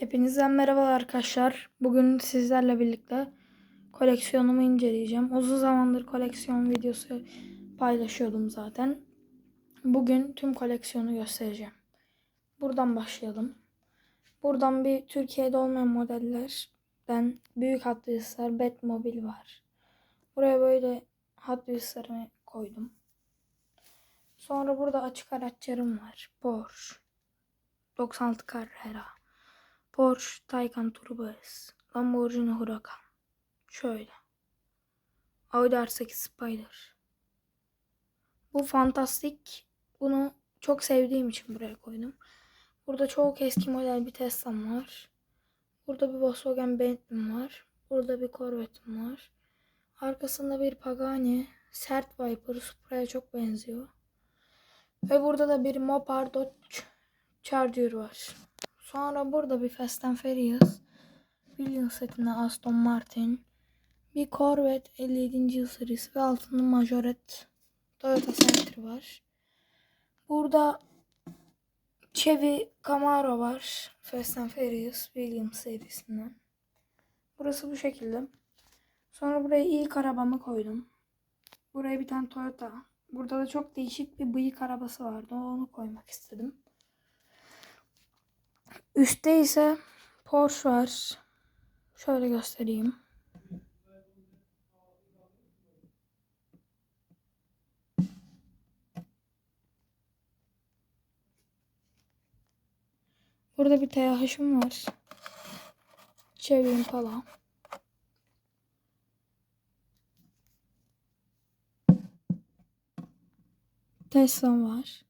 Hepinize merhaba arkadaşlar. Bugün sizlerle birlikte koleksiyonumu inceleyeceğim. Uzun zamandır koleksiyon videosu paylaşıyordum zaten. Bugün tüm koleksiyonu göstereceğim. Buradan başlayalım. Buradan bir Türkiye'de olmayan modellerden büyük Hot Wheels'lar Batmobile var. Buraya böyle Hot koydum. Sonra burada açık araçlarım var. Porsche 96 Carrera. Porsche Taycan Turbo S, Lamborghini Huracan. Şöyle. Audi R8 Spider. Bu fantastik. Bunu çok sevdiğim için buraya koydum. Burada çok eski model bir Tesla'm var. Burada bir Volkswagen Bentley'm var. Burada bir Corvette'm var. Arkasında bir Pagani. Sert Viper. Supra'ya çok benziyor. Ve burada da bir Mopar Dodge Charger var. Sonra burada bir Fast and Furious, Williams setinde Aston Martin, bir Corvette 57. yıl serisi ve altında Majorette Toyota Center var. Burada Chevy Camaro var. Fast and Furious Williams serisinden. Burası bu şekilde. Sonra buraya ilk arabamı koydum. Buraya bir tane Toyota. Burada da çok değişik bir bıyık arabası vardı. Onu koymak istedim. Üstte ise Porsche var. Şöyle göstereyim. Burada bir TH'ım var. Chevy Impala. Tesla var.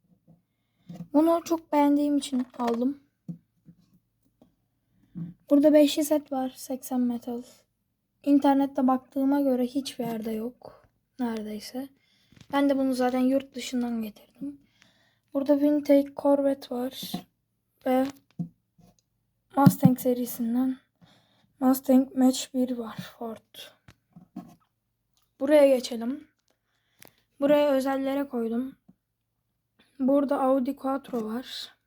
Bunu çok beğendiğim için aldım. Burada 5 set var. 80 metal. İnternette baktığıma göre hiçbir yerde yok. Neredeyse. Ben de bunu zaten yurt dışından getirdim. Burada Vintage Corvette var. Ve Mustang serisinden Mustang Match 1 var. Ford. Buraya geçelim. Buraya özellere koydum. Burada Audi Quattro var.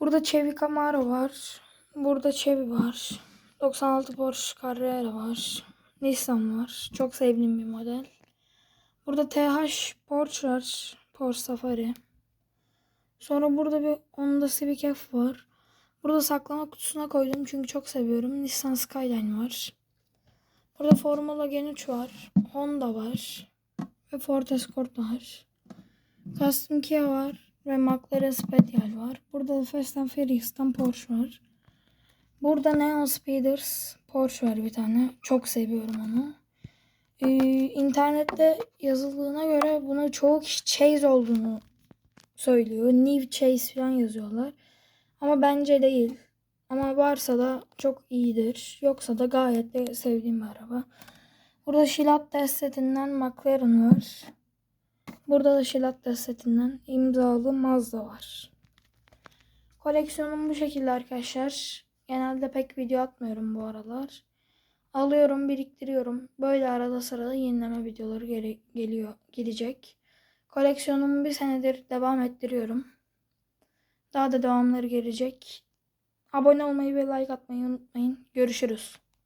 Burada Chevy Camaro var. Burada Chevy var. 96 Porsche Carrera var. Nissan var. Çok sevdiğim bir model. Burada TH Porsche var. Porsche Safari. Sonra burada bir Honda Civic F var. Burada saklama kutusuna koydum çünkü çok seviyorum. Nissan Skyline var. Burada Formula Gen 3 var. Honda var. Ve Ford Escort var. Custom Kia var ve McLaren Special var. Burada da Fast and Furious'tan Porsche var. Burada Neon Speeders Porsche var bir tane. Çok seviyorum onu. Ee, internette yazıldığına göre bunu çoğu kişi Chase olduğunu söylüyor. New Chase falan yazıyorlar. Ama bence değil. Ama varsa da çok iyidir. Yoksa da gayet de sevdiğim bir araba. Burada Shilat setinden McLaren var. Burada da Shilat setinden imzalı Mazda var. Koleksiyonum bu şekilde arkadaşlar. Genelde pek video atmıyorum bu aralar. Alıyorum, biriktiriyorum. Böyle arada sırada yenileme videoları gele- geliyor, gelecek. Koleksiyonumu bir senedir devam ettiriyorum. Daha da devamları gelecek. Abone olmayı ve like atmayı unutmayın. Görüşürüz.